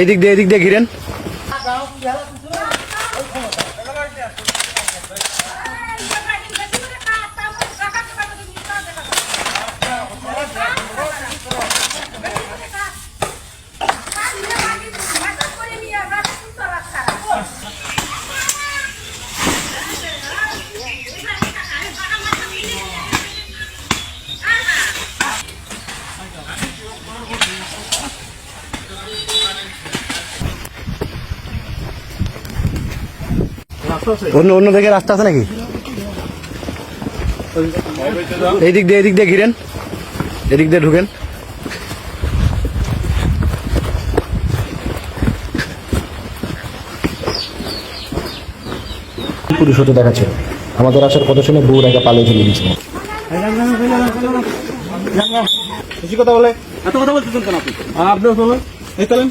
এই দিক দিয়ে এই দিক দিয়ে ঘিরেন। অন্য অন্য দিকে রাস্তা আছে নাকি? এই দিক দিয়ে এই দিক দিয়ে ঘিরেন। এদিক দিয়ে ঢুকেন। পুরুষ হতে দেখাচ্ছে। আমাদের আসার কথা শুনে বউ রেখে পালিয়ে চলে গেছিল বেশি কথা বলে। এত কথা বলতেছেন কেন আপনি? আপনিও চলুন এই চলেন।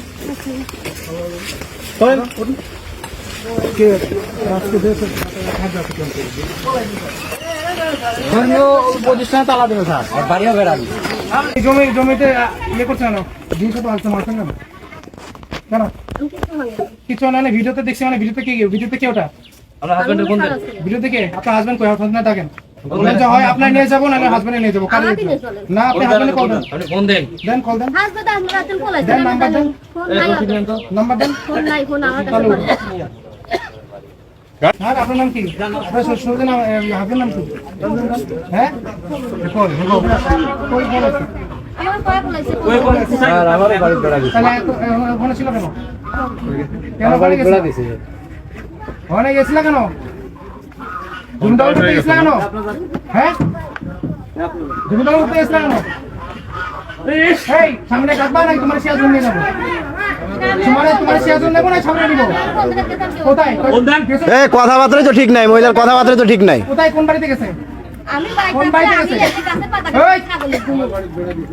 চলেন। উঠুন। ধর্মীয় প্রতিষ্ঠানে তালা দেবে স্যার। আর বাড়িও বেড়াবি জমি জমিতে ইয়ে করছে কেন? জিনিস তো আসতে মারছেন কেন? কেন? কিছু না না ভিডিওতে দেখছি মানে ভিডিওতে কে ভিডিওতে কে ওটা? আমার হাজবেন্ডের কোন ভিডিওতে কে? আপনার হাজবেন্ড কই? হাজবেন্ড থাকেন। বললেন হয় আপনার নিয়ে যাব না হাজবেন্ডে নিয়ে যাব। না আপনি হাজবেন্ডে কল দেন। ফোন দেন? দেন কল দেন। হাসপাতাল আমরা দেন নাম্বার দেন। নাম্বার দেন। ফোন নাই ফোন আমার কাছে চালু। ফোন নাই। আপনার নাম কি? আপনার শ্বশুরের নাম হাজবেন্ড নাম কি? হ্যাঁ? আমার বাড়ি ওখানে ছিল কেন? কেন? ওখানে গেছিল? কেন? জমিদার উঠতে গেছিল কেন? হ্যাঁ? জমিদার উঠতে গেছিল কেন? এই সামনে কাটবা নাই তোমার সিয়াজুন নিয়ে যাব তোমার তোমার সিয়াজুন নেব না সামনে নিবো। কোথায়? এ কথাবার্তা তো ঠিক নাই মহিলার কথাবার্তা তো ঠিক নাই। কোথায়? কোন বাড়িতে গেছে।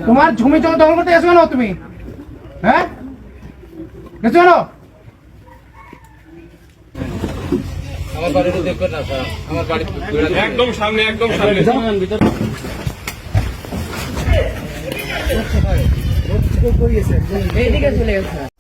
তোমার ঝুমি জমি দখল করতে গেছো কেন তুমি? হ্যাঁ? গেছো আমার বাড়িতে না স্যার। আমার বাড়ি একদম সামনে একদম সামনে। এইদিকে চলে গেছে।